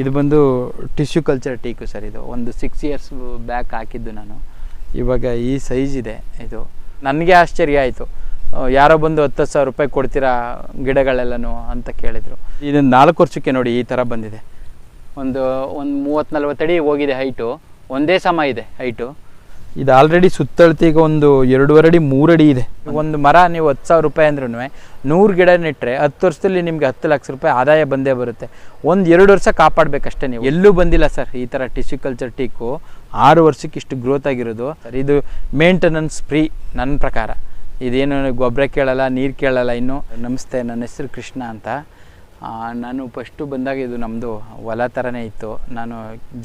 ಇದು ಬಂದು tissue culture teak sir ಇದು. ಒಂದು ಸಿಕ್ಸ್ ಇಯರ್ಸ್ ಬ್ಯಾಕ್ ಹಾಕಿದ್ದು ನಾನು. ಇವಾಗ ಈ ಸೈಜ್ ಇದೆ ಇದು. ನನಗೆ ಆಶ್ಚರ್ಯ ಆಯಿತು. ಯಾರೋ ಬಂದು ಹತ್ತು ಸಾವಿರ ರೂಪಾಯಿ ಕೊಡ್ತೀರಾ ಗಿಡಗಳೆಲ್ಲನೂ ಅಂತ ಕೇಳಿದರು. ಇದು ನಾಲ್ಕು ವರ್ಷಕ್ಕೆ ನೋಡಿ ಈ ಥರ ಬಂದಿದೆ. ಒಂದು ಒಂದು ಮೂವತ್ತು ನಲ್ವತ್ತು ಅಡಿ ಹೋಗಿದೆ ಹೈಟು ಒಂದೇ ಸಮ ಇದೆ ಹೈಟು ಇದು ಆಲ್ರೆಡಿ ಸುತ್ತಳತೆಗೆ ಒಂದು ಎರಡೂವರೆ ಅಡಿ ಮೂರಡಿ ಇದೆ. ಒಂದು ಮರ, ನೀವು ಹತ್ತು ಸಾವಿರ ರೂಪಾಯಿ ಅಂದ್ರೂ ನೂರು ಗಿಡ ನೆಟ್ಟರೆ ಹತ್ತು ವರ್ಷದಲ್ಲಿ ನಿಮಗೆ ಹತ್ತು ಲಕ್ಷ ರೂಪಾಯಿ ಆದಾಯ ಬಂದೇ ಬರುತ್ತೆ. ಒಂದು ಎರಡು ವರ್ಷ ಕಾಪಾಡಬೇಕಷ್ಟೇ ನೀವು. ಎಲ್ಲೂ ಬಂದಿಲ್ಲ ಸರ್ ಈ ಥರ ಟಿಶ್ಯೂ ಕಲ್ಚರ್ ಟೀಕು ಆರು ವರ್ಷಕ್ಕೆ ಇಷ್ಟು ಗ್ರೋತ್ ಆಗಿರೋದು. ಸರ್, ಇದು ಮೇಂಟೆನೆನ್ಸ್ ಫ್ರೀ ನನ್ನ ಪ್ರಕಾರ. ಇದೇನು ಗೊಬ್ಬರ ಕೇಳಲ್ಲ, ನೀರು ಕೇಳಲ್ಲ ಇನ್ನು. ನಮಸ್ತೆ, ನನ್ನ ಹೆಸರು ಕೃಷ್ಣ ಅಂತ. ನಾನು ಫಸ್ಟು ಬಂದಾಗ ಇದು ನಮ್ಮದು ಹೊಲ ಥರನೇ ಇತ್ತು. ನಾನು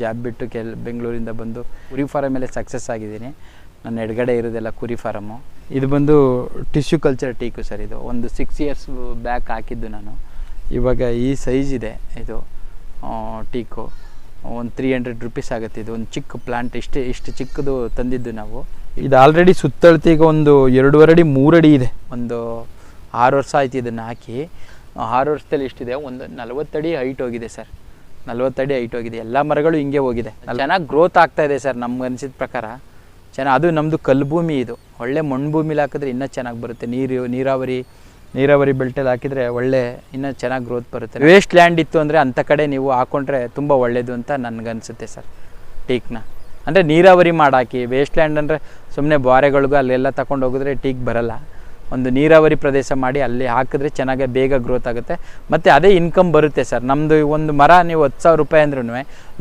ಜಾಬ್ ಬಿಟ್ಟು ಕೆಲ್, ಬೆಂಗಳೂರಿಂದ ಬಂದು ಕುರಿ ಫಾರಮ್ ಮೇಲೆ ಸಕ್ಸಸ್ ಆಗಿದ್ದೀನಿ. ನನ್ನ ಎಡಗಡೆ ಇರೋದೆಲ್ಲ ಕುರಿ ಫಾರಮು ಇದು ಬಂದು ಟಿಶ್ಯೂ ಕಲ್ಚರ್ ಟೀಕು ಸರ್ ಇದು. ಒಂದು ಸಿಕ್ಸ್ ಇಯರ್ಸ್ ಬ್ಯಾಕ್ ಹಾಕಿದ್ದು ನಾನು. ಇವಾಗ ಈ ಸೈಜ್ ಇದೆ ಇದು ಟೀಕು ಒಂದು ತ್ರೀ ಹಂಡ್ರೆಡ್ ರುಪೀಸ್ ಆಗುತ್ತೆ ಇದು. ಒಂದು ಚಿಕ್ಕ ಪ್ಲಾಂಟ್ ಇಷ್ಟು ಇಷ್ಟು ಚಿಕ್ಕದು ತಂದಿದ್ದು ನಾವು. ಇದು ಆಲ್ರೆಡಿ ಸುತ್ತಳತೆಗೆ ಒಂದು ಎರಡೂವರೆ ಅಡಿ ಮೂರಡಿ ಇದೆ. ಒಂದು ಆರು ವರ್ಷ ಆಯ್ತು ಇದನ್ನು ಹಾಕಿ. ಆರು ವರ್ಷದಲ್ಲಿ ಎಷ್ಟಿದೆ? ಒಂದು ನಲವತ್ತಡಿ ಹೈಟ್ ಹೋಗಿದೆ ಸರ್ ನಲವತ್ತಡಿ ಹೈಟ್ ಹೋಗಿದೆ. ಎಲ್ಲ ಮರಗಳು ಹಿಂಗೆ ಹೋಗಿದೆ. ಚೆನ್ನಾಗಿ ಗ್ರೋತ್ ಆಗ್ತಾ ಇದೆ ಸರ್ ನಮ್ಗೆ ಅನಿಸಿದ ಪ್ರಕಾರ. ಚೆನ್ನಾಗಿ ಅದು ನಮ್ಮದು ಕಲ್ಲುಭೂಮಿ ಇದು. ಒಳ್ಳೆ ಮಣ್ಣು ಭೂಮಿಲಿ ಹಾಕಿದ್ರೆ ಇನ್ನೂ ಚೆನ್ನಾಗಿ ಬರುತ್ತೆ. ನೀರು, ನೀರಾವರಿ ನೀರಾವರಿ ಬೆಲ್ಟಲ್ಲಿ ಹಾಕಿದರೆ ಒಳ್ಳೆ, ಇನ್ನೂ ಚೆನ್ನಾಗಿ ಗ್ರೋತ್ ಬರುತ್ತೆ. ವೇಸ್ಟ್ ಲ್ಯಾಂಡ್ ಇತ್ತು ಅಂದರೆ ಅಂಥ ಕಡೆ ನೀವು ಹಾಕೊಂಡ್ರೆ ತುಂಬ ಒಳ್ಳೆಯದು ಅಂತ ನನಗನ್ಸುತ್ತೆ ಸರ್ ಟೀಕ್ನ ಅಂದರೆ ನೀರಾವರಿ ಮಾಡಾಕಿ ವೇಸ್ಟ್ ಲ್ಯಾಂಡ್ ಅಂದರೆ ಸುಮ್ಮನೆ ಬಾರೆಗಳಿಗೂ ಅಲ್ಲೆಲ್ಲ ತಗೊಂಡು ಹೋಗಿದ್ರೆ ಟೀಕ್ ಬರಲ್ಲ. ಒಂದು ನೀರಾವರಿ ಪ್ರದೇಶ ಮಾಡಿ ಅಲ್ಲಿ ಹಾಕಿದ್ರೆ ಚೆನ್ನಾಗಿ ಬೇಗ ಗ್ರೋತ್ ಆಗುತ್ತೆ. ಮತ್ತು ಅದೇ ಇನ್ಕಮ್ ಬರುತ್ತೆ ಸರ್. ನಮ್ಮದು ಒಂದು ಮರ ನೀವು ಹತ್ತು ಸಾವಿರ ರೂಪಾಯಿ ಅಂದ್ರೂ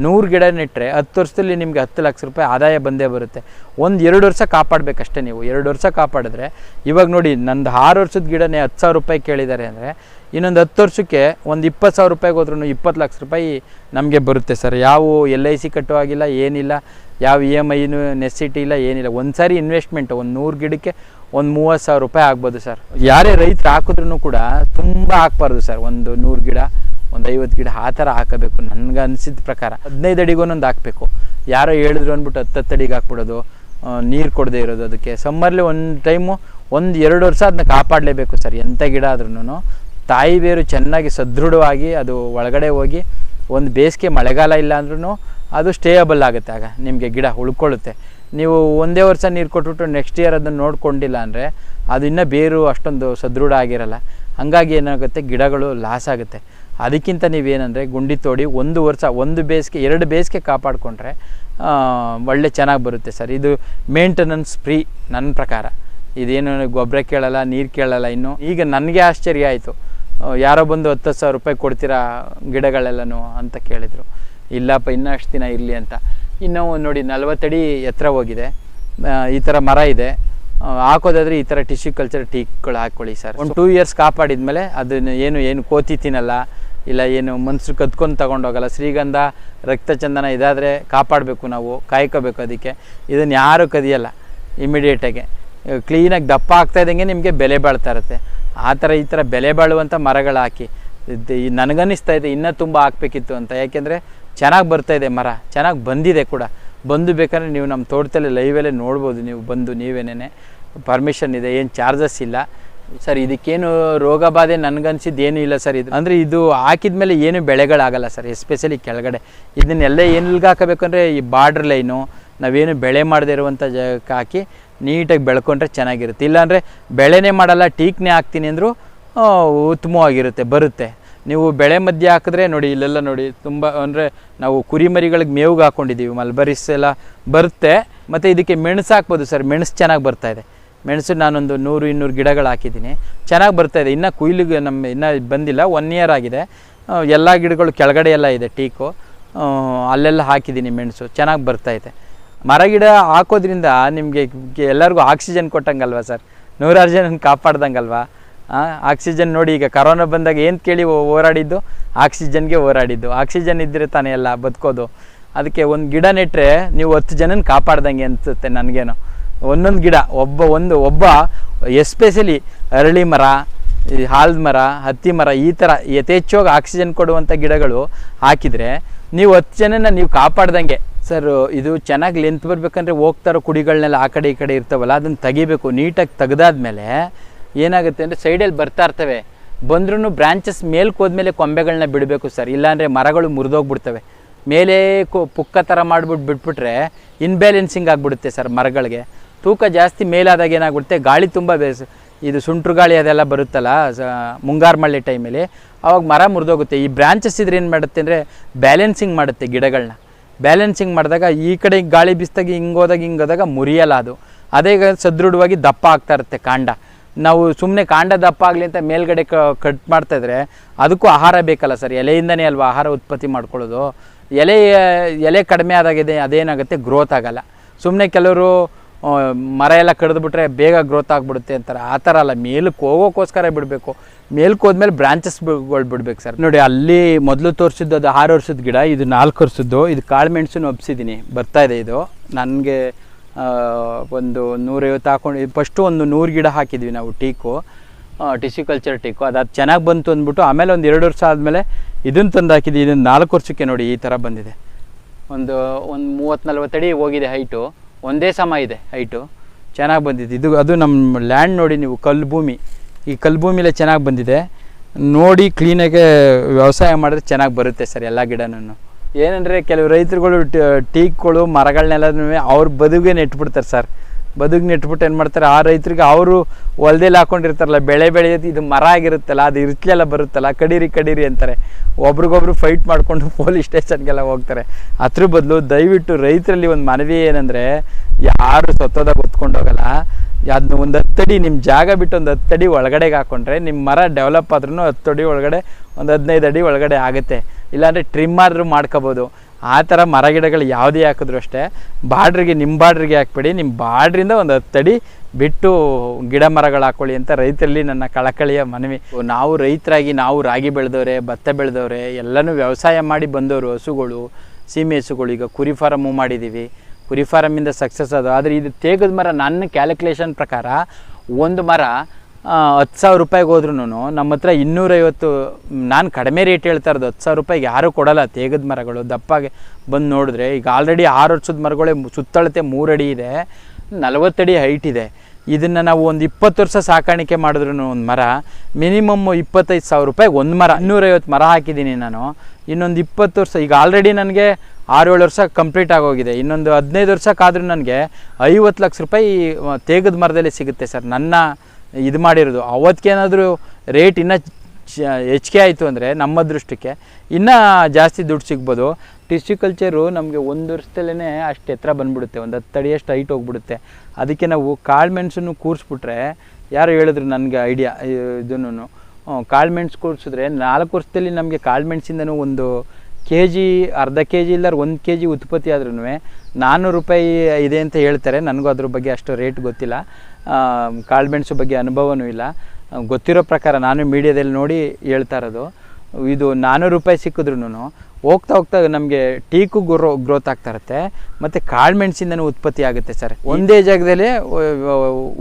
ನೂರು ಗಿಡ ನೆಟ್ಟರೆ ಹತ್ತು ವರ್ಷದಲ್ಲಿ ನಿಮಗೆ ಹತ್ತು ಲಕ್ಷ ರೂಪಾಯಿ ಆದಾಯ ಬಂದೇ ಬರುತ್ತೆ. ಒಂದು ಎರಡು ವರ್ಷ ಕಾಪಾಡಬೇಕಷ್ಟೇ ನೀವು. ಎರಡು ವರ್ಷ ಕಾಪಾಡಿದ್ರೆ, ಇವಾಗ ನೋಡಿ ನಂದು ಆರು ವರ್ಷದ ಗಿಡನೇ ಹತ್ತು ಸಾವಿರ ರೂಪಾಯಿ ಕೇಳಿದ್ದಾರೆ ಅಂದರೆ, ಇನ್ನೊಂದು ಹತ್ತು ವರ್ಷಕ್ಕೆ ಒಂದು ಇಪ್ಪತ್ತು ಸಾವಿರ ರೂಪಾಯಿಗೆ ಹೋದ್ರೂ ಇಪ್ಪತ್ತು ಲಕ್ಷ ರೂಪಾಯಿ ನಮಗೆ ಬರುತ್ತೆ ಸರ್. ಯಾವ ಎಲ್ ಐ ಸಿ ಕಟ್ಟುವಾಗಿಲ್ಲ ಏನಿಲ್ಲ. ಯಾವ ಇ ಎಂ ಐನು ನೆಸಿಟಿ ಇಲ್ಲ, ಏನಿಲ್ಲ. ಒಂದು ಸಾರಿ ಇನ್ವೆಸ್ಟ್ಮೆಂಟ್ ಒಂದು ನೂರು ಗಿಡಕ್ಕೆ ಒಂದು ಮೂವತ್ತು ಸಾವಿರ ರೂಪಾಯಿ ಆಗ್ಬೋದು ಸರ್. ಯಾರೇ ರೈತರು ಹಾಕಿದ್ರು ಕೂಡ ತುಂಬ ಹಾಕ್ಬಾರ್ದು ಸರ್. ಒಂದು ನೂರು ಗಿಡ, ಒಂದು ಐವತ್ತು ಗಿಡ ಆ ಥರ ಹಾಕಬೇಕು. ನನಗೆ ಅನಿಸಿದ ಪ್ರಕಾರ ಹದಿನೈದು ಅಡಿಗೊಂದೊಂದು ಹಾಕಬೇಕು. ಯಾರೋ ಹೇಳಿದ್ರು ಅಂದ್ಬಿಟ್ಟು ಹತ್ತು ಹತ್ತು ಅಡಿಗೆ ಹಾಕ್ಬಿಡೋದು ನೀರು ಕೊಡದೇ ಇರೋದು ಅದಕ್ಕೆ. ಸಮ್ಮರ್ಲಿ ಒಂದು ಟೈಮು ಒಂದು ಎರಡು ವರ್ಷ ಅದನ್ನ ಕಾಪಾಡಲೇಬೇಕು ಸರ್. ಎಂಥ ಗಿಡ ಆದ್ರೂ ತಾಯಿ ಬೇರು ಚೆನ್ನಾಗಿ ಸದೃಢವಾಗಿ ಅದು ಒಳಗಡೆ ಹೋಗಿ ಒಂದು ಬೇಸಿಗೆ ಮಳೆಗಾಲ ಇಲ್ಲ ಅಂದ್ರೂ ಅದು ಸ್ಟೇಯಬಲ್ ಆಗುತ್ತೆ. ಆಗ ನಿಮಗೆ ಗಿಡ ಉಳ್ಕೊಳ್ಳುತ್ತೆ. ನೀವು ಒಂದೇ ವರ್ಷ ನೀರು ಕೊಟ್ಬಿಟ್ಟು ನೆಕ್ಸ್ಟ್ ಇಯರ್ ಅದನ್ನು ನೋಡಿಕೊಂಡಿಲ್ಲ ಅಂದರೆ ಅದು ಇನ್ನೂ ಬೇರು ಅಷ್ಟೊಂದು ಸದೃಢ ಆಗಿರಲ್ಲ. ಹಾಗಾಗಿ ಏನಾಗುತ್ತೆ, ಗಿಡಗಳು ಲಾಸ್ ಆಗುತ್ತೆ. ಅದಕ್ಕಿಂತ ನೀವೇನಂದರೆ, ಗುಂಡಿ ತೋಡಿ ಒಂದು ವರ್ಷ, ಒಂದು ಬೇಸಿಗೆ, ಎರಡು ಬೇಸಿಗೆ ಕಾಪಾಡಿಕೊಂಡ್ರೆ ಒಳ್ಳೆ ಚೆನ್ನಾಗಿ ಬರುತ್ತೆ ಸರ್. ಇದು ಮೇಂಟೆನೆನ್ಸ್ ಫ್ರೀ ನನ್ನ ಪ್ರಕಾರ. ಇದೇನು ಗೊಬ್ಬರ ಕೇಳಲ್ಲ, ನೀರು ಕೇಳಲ್ಲ ಇನ್ನು. ಈಗ ನನಗೆ ಆಶ್ಚರ್ಯ ಆಯಿತು. ಯಾರೋ ಬಂದು ಹತ್ತು ಸಾವಿರ ರೂಪಾಯಿ ಕೊಡ್ತೀರಾ ಗಿಡಗಳೆಲ್ಲನೂ ಅಂತ ಕೇಳಿದರು. ಇಲ್ಲಪ್ಪ, ಇನ್ನೂ ಅಷ್ಟು ದಿನ ಇರಲಿ ಅಂತ. ಇನ್ನು ನೋಡಿ ನಲ್ವತ್ತಡಿ ಎತ್ತರ ಹೋಗಿದೆ. ಈ ಥರ ಮರ ಇದೆ. ಹಾಕೋದಾದ್ರೆ ಈ ಥರ ಟಿಶ್ಯೂ ಕಲ್ಚರ್ ಟೀಕ್ಗಳು ಹಾಕ್ಕೊಳ್ಳಿ ಸರ್. ಒಂದು ಟೂ ಇಯರ್ಸ್ ಕಾಪಾಡಿದ್ಮೇಲೆ ಅದನ್ನು ಏನು ಏನು ಕೋತಿ ತಿನ್ನಲ್ಲ ಇಲ್ಲ ಏನು ಮನ್ಸು ಕದ್ಕೊಂಡು ತಗೊಂಡೋಗಲ್ಲ. ಶ್ರೀಗಂಧ ರಕ್ತಚಂದನ ಇದಾದರೆ ಕಾಪಾಡಬೇಕು ನಾವು ಕಾಯ್ಕೋಬೇಕು ಅದಕ್ಕೆ. ಇದನ್ನು ಯಾರೂ ಕದಿಯಲ್ಲ ಇಮಿಡಿಯೇಟಾಗಿ ಕ್ಲೀನಾಗಿ ದಪ್ಪ ಆಗ್ತಾ ಇದ್ದಂಗೆ ನಿಮಗೆ ಬೆಲೆ ಬಾಳ್ತಾ ಇರುತ್ತೆ. ಆ ಥರ ಈ ಥರ ಬೆಲೆ ಬಾಳುವಂಥ ಮರಗಳು ಹಾಕಿ. ನನಗನ್ನಿಸ್ತಾ ಇದೆ ಇನ್ನೂ ತುಂಬ ಹಾಕ್ಬೇಕಿತ್ತು ಅಂತ. ಯಾಕೆಂದರೆ ಚೆನ್ನಾಗಿ ಬರ್ತಾ ಇದೆ ಮರ, ಚೆನ್ನಾಗಿ ಬಂದಿದೆ ಕೂಡ. ಬಂದು ಬೇಕಾದ್ರೆ ನೀವು ನಮ್ಮ ತೋಟದಲ್ಲಿ ಲೈವಲ್ಲೇ ನೋಡ್ಬೋದು ನೀವು ಬಂದು ನೀವೇನೇ ಪರ್ಮಿಷನ್ ಇದೆ, ಏನು ಚಾರ್ಜಸ್ ಇಲ್ಲ. ಸರ್ ಇದಕ್ಕೇನು ರೋಗ ಬಾಧೆ ನನಗನ್ಸಿದ್ದು ಏನೂ ಇಲ್ಲ ಸರ್ ಇದು ಅಂದರೆ ಇದು ಹಾಕಿದ ಮೇಲೆ ಏನು ಬೆಳೆಗಳಾಗಲ್ಲ ಸರ್ ಎಸ್ಪೆಷಲಿ ಕೆಳಗಡೆ. ಇದನ್ನೆಲ್ಲ ಎಲ್ಲಿಗೆ ಅಂದರೆ ಈ ಬಾರ್ಡ್ರ್ ಲೈನು ನಾವೇನು ಬೆಳೆ ಮಾಡದೇ ಇರುವಂಥ ಜಾಗಕ್ಕೆ ಹಾಕಿ ನೀಟಾಗಿ ಬೆಳ್ಕೊಂಡ್ರೆ ಚೆನ್ನಾಗಿರುತ್ತೆ. ಇಲ್ಲಾಂದರೆ ಬೆಳೆನೇ ಮಾಡಲ್ಲ ಟೀಕ್ನೇ ಹಾಕ್ತೀನಿ ಅಂದರೂ ಉತ್ತಮವಾಗಿರುತ್ತೆ, ಬರುತ್ತೆ. ನೀವು ಬೆಳೆ ಮಧ್ಯೆ ಹಾಕಿದ್ರೆ ನೋಡಿ, ಇಲ್ಲೆಲ್ಲ ನೋಡಿ, ತುಂಬ ಅಂದರೆ ನಾವು ಕುರಿಮರಿಗಳಿಗೆ ಮೇವಿಗೆ ಹಾಕ್ಕೊಂಡಿದ್ದೀವಿ ಮಲ್ಬರಿಸ್ ಎಲ್ಲ ಬರುತ್ತೆ. ಮತ್ತು ಇದಕ್ಕೆ ಮೆಣಸು ಹಾಕ್ಬೋದು ಸರ್, ಮೆಣಸು ಚೆನ್ನಾಗಿ ಬರ್ತಾ ಇದೆ. ಮೆಣಸು ನಾನೊಂದು ನೂರು, ಇನ್ನೂರು ಗಿಡಗಳು ಹಾಕಿದ್ದೀನಿ. ಚೆನ್ನಾಗಿ ಬರ್ತಾ ಇದೆ. ಇನ್ನೂ ಕುಯ್ಲಿಗೆ ನಮ್ಮ ಇನ್ನೂ ಬಂದಿಲ್ಲ ಒನ್ ಇಯರ್ ಆಗಿದೆ. ಎಲ್ಲ ಗಿಡಗಳು ಕೆಳಗಡೆ ಎಲ್ಲ ಇದೆ, ಟೀಕು. ಅಲ್ಲೆಲ್ಲ ಹಾಕಿದ್ದೀನಿ ಮೆಣಸು, ಚೆನ್ನಾಗಿ ಬರ್ತಾ ಇದೆ. ಮರ, ಗಿಡ ಹಾಕೋದ್ರಿಂದ ನಿಮಗೆ ಎಲ್ಲರಿಗೂ ಆಕ್ಸಿಜನ್ ಕೊಟ್ಟಂಗಲ್ವಾ ಸರ್? ನೂರಾರು ಜನ ಕಾಪಾಡ್ದಂಗಲ್ವಾ? ಆಕ್ಸಿಜನ್ ನೋಡಿ, ಈಗ ಕರೋನಾ ಬಂದಾಗ ಏನು ಕೇಳಿ ಹೋರಾಡಿದ್ದು? ಆಕ್ಸಿಜನ್ಗೆ ಹೋರಾಡಿದ್ದು. ಆಕ್ಸಿಜನ್ ಇದ್ದರೆ ತಾನೇ ಎಲ್ಲ ಬದುಕೋದು. ಅದಕ್ಕೆ ಒಂದು ಗಿಡ ನೆಟ್ಟರೆ ನೀವು ಹತ್ತು ಜನನ ಕಾಪಾಡ್ದಂಗೆ ಅನಿಸುತ್ತೆ ನನಗೇನು. ಒಂದೊಂದು ಗಿಡ, ಒಬ್ಬ ಒಂದು, ಒಬ್ಬ ಎಸ್ಪೆಷಲಿ ಅರಳಿ ಮರ, ಈ ಹಾಲ್ದ ಮರ, ಹತ್ತಿ ಮರ, ಈ ಥರ ಯಥೇಚ್ಛವಾಗಿ ಆಕ್ಸಿಜನ್ ಕೊಡುವಂಥ ಗಿಡಗಳು ಹಾಕಿದರೆ ನೀವು ಹತ್ತು ಜನನ ನೀವು ಕಾಪಾಡ್ದಂಗೆ, ಸರ್, ಇದು ಚೆನ್ನಾಗಿ ಲೆಂತ್ ಬರಬೇಕಂದ್ರೆ ಹೋಗ್ತಾರೋ ಕುಡಿಗಳನ್ನೆಲ್ಲ ಆ ಕಡೆ ಈ ಕಡೆ ಇರ್ತಾವಲ್ಲ ಅದನ್ನು ತೆಗಿಬೇಕು, ನೀಟಾಗಿ ತೆಗ್ದಾದ್ಮೇಲೆ ಏನಾಗುತ್ತೆ ಅಂದರೆ ಸೈಡಲ್ಲಿ ಬರ್ತಾ ಇರ್ತವೆ. ಬಂದ್ರೂ ಬ್ರಾಂಚಸ್ ಮೇಲ್ಕ್ ಹೋದ್ಮೇಲೆ ಕೊಂಬೆಗಳನ್ನ ಬಿಡಬೇಕು ಸರ್ ಇಲ್ಲಾಂದರೆ ಮರಗಳು ಮುರಿದೋಗ್ಬಿಡ್ತವೆ. ಮೇಲೆ ಕು ಪುಕ್ಕ ಥರ ಮಾಡಿಬಿಟ್ಟು ಬಿಟ್ಬಿಟ್ರೆ ಇನ್ಬ್ಯಾಲೆನ್ಸಿಂಗ್ ಆಗಿಬಿಡುತ್ತೆ ಸರ್ ಮರಗಳಿಗೆ. ತೂಕ ಜಾಸ್ತಿ ಮೇಲಾದಾಗ ಏನಾಗ್ಬಿಡುತ್ತೆ ಗಾಳಿ ತುಂಬ ಬೇಸ್, ಇದು ಸುಂಟ್ರು ಗಾಳಿ ಅದೆಲ್ಲ ಬರುತ್ತಲ್ಲ ಮುಂಗಾರು ಮಳೆ ಟೈಮಲ್ಲಿ ಆವಾಗ ಮರ ಮುರಿದೋಗುತ್ತೆ. ಈ ಬ್ರಾಂಚಸ್ ಇದ್ರೆ ಏನು ಮಾಡುತ್ತೆ ಅಂದರೆ ಬ್ಯಾಲೆನ್ಸಿಂಗ್ ಮಾಡುತ್ತೆ ಗಿಡಗಳನ್ನ ಬ್ಯಾಲೆನ್ಸಿಂಗ್ ಮಾಡಿದಾಗ ಈ ಕಡೆ ಗಾಳಿ ಬೀಸ್ದಾಗ ಹಿಂಗೆ ಹೋದಾಗ ಹಿಂಗೆ ಹೋದಾಗ ಮುರಿಯಲ್ಲ ಅದು. ಅದೇ ಸದೃಢವಾಗಿ ದಪ್ಪ ಆಗ್ತಾ ಇರುತ್ತೆ ಕಾಂಡ. ನಾವು ಸುಮ್ಮನೆ ಕಾಂಡ ದಪ್ಪ ಆಗಲಿ ಅಂತ ಮೇಲ್ಗಡೆ ಕ ಕಟ್ ಮಾಡ್ತಾ ಇದ್ರೆ ಅದಕ್ಕೂ ಆಹಾರ ಬೇಕಲ್ಲ ಸರ್. ಎಲೆಯಿಂದನೇ ಅಲ್ವಾ ಆಹಾರ ಉತ್ಪತ್ತಿ ಮಾಡ್ಕೊಳ್ಳೋದು. ಎಲೆ ಎಲೆ ಕಡಿಮೆ ಆದಾಗಿದೆ, ಅದೇನಾಗುತ್ತೆ? ಗ್ರೋತ್ ಆಗಲ್ಲ. ಸುಮ್ಮನೆ ಕೆಲವರು ಮರ ಎಲ್ಲ ಕಡಿದ್ಬಿಟ್ರೆ ಬೇಗ ಗ್ರೋತ್ ಆಗಿಬಿಡುತ್ತೆ ಅಂತಾರೆ. ಆ ಥರ ಅಲ್ಲ. ಮೇಲಕ್ಕೆ ಹೋಗೋಕ್ಕೋಸ್ಕರ ಬಿಡಬೇಕು. ಮೇಲ್ಕ್ ಹೋದ್ಮೇಲೆ ಬ್ರಾಂಚಸ್ಗಳು ಬಿಡ್ಬೇಕು ಸರ್. ನೋಡಿ, ಅಲ್ಲಿ ಮೊದಲು ತೋರಿಸಿದ್ದು ಅದು ಆರು ವರ್ಷದ ಗಿಡ, ಇದು ನಾಲ್ಕು ವರ್ಷದ್ದು. ಇದು ಕಾಳು ಮೆಣಸನ್ನು ಒಪ್ಸಿದ್ದೀನಿ. ಬರ್ತಾ ಇದೆ ಇದು. ನನಗೆ ಒಂದು ನೂರೈವತ್ತು ಹಾಕೊಂಡು ಫಸ್ಟು ಒಂದು ನೂರು ಗಿಡ ಹಾಕಿದ್ವಿ ನಾವು ಟೀಕು ಟಿಶ್ಯೂ ಕಲ್ಚರ್ ಟೀಕು. ಅದು ಅದು ಚೆನ್ನಾಗಿ ಬಂತು ಅಂದ್ಬಿಟ್ಟು ಆಮೇಲೆ ಒಂದು ಎರಡು ವರ್ಷ ಆದಮೇಲೆ ಇದನ್ನು ತಂದು ಹಾಕಿದ್ವಿ. ಇದನ್ನು ನಾಲ್ಕು ವರ್ಷಕ್ಕೆ ನೋಡಿ ಈ ಥರ ಬಂದಿದೆ. ಒಂದು ಒಂದು ಮೂವತ್ತು ನಲ್ವತ್ತು ಅಡಿ ಹೋಗಿದೆ ಹೈಟು ಒಂದೇ ಸಮ ಇದೆ ಹೈಟು ಚೆನ್ನಾಗಿ ಬಂದಿದೆ. ಇದು, ಅದು ನಮ್ಮ ಲ್ಯಾಂಡ್ ನೋಡಿ ನೀವು, ಕಲ್ಲು ಭೂಮಿ. ಈ ಕಲ್ಲು ಭೂಮಿಲೇ ಚೆನ್ನಾಗಿ ಬಂದಿದೆ. ನೋಡಿ ಕ್ಲೀನಾಗೆ ವ್ಯವಸಾಯ ಮಾಡಿದ್ರೆ ಚೆನ್ನಾಗಿ ಬರುತ್ತೆ ಸರ್ ಎಲ್ಲ ಗಿಡನೂ ಏನಂದರೆ ಕೆಲವು ರೈತರುಗಳು ಟೀಕ್ಗಳು, ಮರಗಳನ್ನೆಲ್ಲನೂ ಅವ್ರ ಬದುಗೆ ನೆಟ್ಬಿಡ್ತಾರೆ ಸರ್. ಬದುಕು ನೆಟ್ಬಿಟ್ಟು ಏನು ಮಾಡ್ತಾರೆ, ಆ ರೈತರಿಗೆ ಅವರು ಹೊಲ್ದಲ್ಲಿ ಹಾಕೊಂಡಿರ್ತಾರಲ್ಲ, ಬೆಳೆ ಬೆಳೆಯೋದು ಇದು ಮರ ಆಗಿರುತ್ತಲ್ಲ, ಅದು ಇರ್ತ್ಲೆಲ್ಲ ಬರುತ್ತಲ್ಲ, ಕಡೀರಿ ಕಡೀರಿ ಅಂತಾರೆ. ಒಬ್ರಿಗೊಬ್ರು ಫೈಟ್ ಮಾಡಿಕೊಂಡು ಪೊಲೀಸ್ ಸ್ಟೇಷನ್ಗೆಲ್ಲ ಹೋಗ್ತಾರೆ. ಅದ್ರ ಬದಲು ದಯವಿಟ್ಟು ರೈತರಲ್ಲಿ ಒಂದು ಮನವಿ ಏನಂದರೆ, ಯಾರು ಸತ್ತೋದಾಗ ಹೋಗಲ್ಲ. ಅದನ್ನ ಒಂದು ಹತ್ತಡಿ ನಿಮ್ಮ ಜಾಗ ಬಿಟ್ಟು ಒಂದು ಹತ್ತಡಿ ಒಳಗಡೆಗೆ ಹಾಕೊಂಡ್ರೆ ನಿಮ್ಮ ಮರ ಡೆವಲಪ್ ಆದ್ರೂ ಹತ್ತಡಿ ಒಳಗಡೆ, ಒಂದು ಹದಿನೈದು ಅಡಿ ಒಳಗಡೆ ಆಗುತ್ತೆ. ಇಲ್ಲಾಂದರೆ ಟ್ರಿಮ್ ಆದರೂ ಮಾಡ್ಕೋಬೋದು. ಆ ಥರ ಮರ ಗಿಡಗಳು ಯಾವುದೇ ಹಾಕಿದ್ರು ಅಷ್ಟೇ, ಬಾಡ್ರಿಗೆ ನಿಮ್ಮ ಬಾಡ್ರಿಗೆ ಹಾಕ್ಬೇಡಿ ನಿಮ್ಮ ಬಾಡ್ರಿಂದ ಒಂದು ಹತ್ತಡಿ ಬಿಟ್ಟು ಗಿಡ ಮರಗಳು ಹಾಕೊಳ್ಳಿ ಅಂತ ರೈತರಲ್ಲಿ ನನ್ನ ಕಳಕಳಿಯ ಮನವಿ. ನಾವು ರೈತರಾಗಿ, ನಾವು ರಾಗಿ ಬೆಳೆದವ್ರೆ, ಭತ್ತ ಬೆಳೆದವ್ರೆ, ಎಲ್ಲನೂ ವ್ಯವಸಾಯ ಮಾಡಿ ಬಂದವರು ಹಸುಗಳು, ಸೀಮೆ ಹಸುಗಳು, ಈಗ ಕುರಿ ಫಾರಮ್ಮು ಮಾಡಿದ್ದೀವಿ ಕುರಿ ಫಾರಮ್ಮಿಂದ ಸಕ್ಸಸ್ ಅದು ಆದರೆ ಇದು ತೇಗದ ಮರ ನನ್ನ ಕ್ಯಾಲ್ಕುಲೇಷನ್ ಪ್ರಕಾರ ಒಂದು ಮರ ಹತ್ತು ಸಾವಿರ ರೂಪಾಯಿಗೆ ಹೋದ್ರೂ ನಮ್ಮ ಹತ್ರ ಇನ್ನೂರೈವತ್ತು, ನಾನು ಕಡಿಮೆ ರೇಟ್ ಹೇಳ್ತಾ ಇರೋದು ಹತ್ತು ಸಾವಿರ ರೂಪಾಯಿಗೆ ಯಾರೂ ಕೊಡಲ್ಲ, ತೇಗದ ಮರಗಳು, ದಪ್ಪಾಗೆ ಬಂದು ನೋಡಿದ್ರೆ ಈಗ ಆಲ್ರೆಡಿ ಆರು ವರ್ಷದ ಮರಗಳೇ ಸುತ್ತಳತೆ ಮೂರಡಿ ಇದೆ ನಲವತ್ತಡಿ ಹೈಟ್ ಇದೆ. ಇದನ್ನು ನಾವು ಒಂದು ಇಪ್ಪತ್ತು ವರ್ಷ ಸಾಕಾಣಿಕೆ ಮಾಡಿದ್ರು ಒಂದು ಮರ ಮಿನಿಮಮ್ ಇಪ್ಪತ್ತೈದು ಸಾವಿರ ರೂಪಾಯಿಗೆ ಒಂದು ಮರ, ಇನ್ನೂರೈವತ್ತು ಮರ ಹಾಕಿದ್ದೀನಿ ನಾನು. ಇನ್ನೊಂದು ಇಪ್ಪತ್ತು ವರ್ಷ, ಈಗ ಆಲ್ರೆಡಿ ನನಗೆ ಆರು ಏಳು ವರ್ಷ ಕಂಪ್ಲೀಟ್ ಆಗೋಗಿದೆ. ಇನ್ನೊಂದು ಹದಿನೈದು ವರ್ಷಕ್ಕಾದರೂ ನನಗೆ ಐವತ್ತು ಲಕ್ಷ ರೂಪಾಯಿ, ತೇಗದ ಮರದಲ್ಲಿ ಸಿಗುತ್ತೆ ಸರ್, ನನ್ನ ಇದು ಮಾಡಿರೋದು. ಅವತ್ತೇನಾದರೂ ರೇಟ್ ಇನ್ನೂ ಹೆಚ್ಚಿಗೆ ಆಯಿತು ಅಂದರೆ ನಮ್ಮ ದೃಷ್ಟಕ್ಕೆ ಇನ್ನೂ ಜಾಸ್ತಿ ದುಡ್ಡು ಸಿಗ್ಬೋದು. ಟಿಸ್ಟಿಕಲ್ಚರು ಕಲ್ಚರು ನಮಗೆ ಒಂದು ವರ್ಷದಲ್ಲೇ ಅಷ್ಟು ಎತ್ತರ ಬಂದ್ಬಿಡುತ್ತೆ. ಒಂದು ಹತ್ತು ಅಡಿಯಷ್ಟು ಹೈಟ್ ಹೋಗ್ಬಿಡುತ್ತೆ. ಅದಕ್ಕೆ ನಾವು ಕಾಳು ಮೆಣಸನ್ನು ಕೂರಿಸ್ಬಿಟ್ರೆ ಯಾರು ಹೇಳಿದ್ರು ನನಗೆ ಐಡಿಯಾ ಇದನ್ನು ಕಾಳು ಮೆಣಸು ಕೂರಿಸಿದ್ರೆ ನಾಲ್ಕು ವರ್ಷದಲ್ಲಿ ನಮಗೆ ಕಾಳು ಮೆಣಸಿಂದನೂ ಒಂದು ಕೆ ಜಿ ಅರ್ಧ ಕೆ ಜಿ ಇಲ್ಲಾರ ಒಂದು ಕೆ ಜಿ ಉತ್ಪತ್ತಿ ಆದ್ರೂ ನಾನ್ನೂರು ರೂಪಾಯಿ ಇದೆ ಅಂತ ಹೇಳ್ತಾರೆ. ನನಗೂ ಅದ್ರ ಬಗ್ಗೆ ಅಷ್ಟು ರೇಟ್ ಗೊತ್ತಿಲ್ಲ. ಕಾಳು ಮೆಣಸು ಬಗ್ಗೆ ಅನುಭವನೂ ಇಲ್ಲ. ಗೊತ್ತಿರೋ ಪ್ರಕಾರ ನಾನು ಮೀಡಿಯಾದಲ್ಲಿ ನೋಡಿ ಹೇಳ್ತಾ ಇರೋದು. ಇದು ನಾನ್ನೂರು ರೂಪಾಯಿ ಸಿಕ್ಕಿದ್ರು ಹೋಗ್ತಾ ಹೋಗ್ತಾ ನಮಗೆ ಟೀಕು ಗ್ರೋ ಗ್ರೋತ್ ಆಗ್ತಾ ಇರುತ್ತೆ. ಮತ್ತು ಕಾಳು ಮೆಣಸಿಂದನೂ ಉತ್ಪತ್ತಿ ಆಗುತ್ತೆ ಸರ್. ಒಂದೇ ಜಾಗದಲ್ಲಿ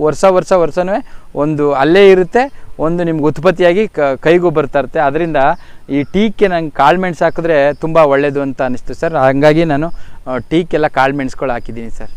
ವರ್ಷ ವರ್ಷ ವರ್ಷವೇ ಒಂದು ಅಲ್ಲೇ ಇರುತ್ತೆ, ಒಂದು ನಿಮ್ಗೆ ಉತ್ಪತ್ತಿಯಾಗಿ ಕೈಗೂ ಬರ್ತಾ ಇರುತ್ತೆ. ಅದರಿಂದ ಈ ಟೀಕ್ಕೆ ನಂಗೆ ಕಾಳು ಮೆಣಸು ಹಾಕಿದ್ರೆ ತುಂಬ ಒಳ್ಳೆಯದು ಅಂತ ಅನಿಸ್ತು ಸರ್. ಹಾಗಾಗಿ ನಾನು ಟೀಕೆಲ್ಲ ಕಾಳು ಮೆಣಸುಗಳು ಹಾಕಿದ್ದೀನಿ ಸರ್.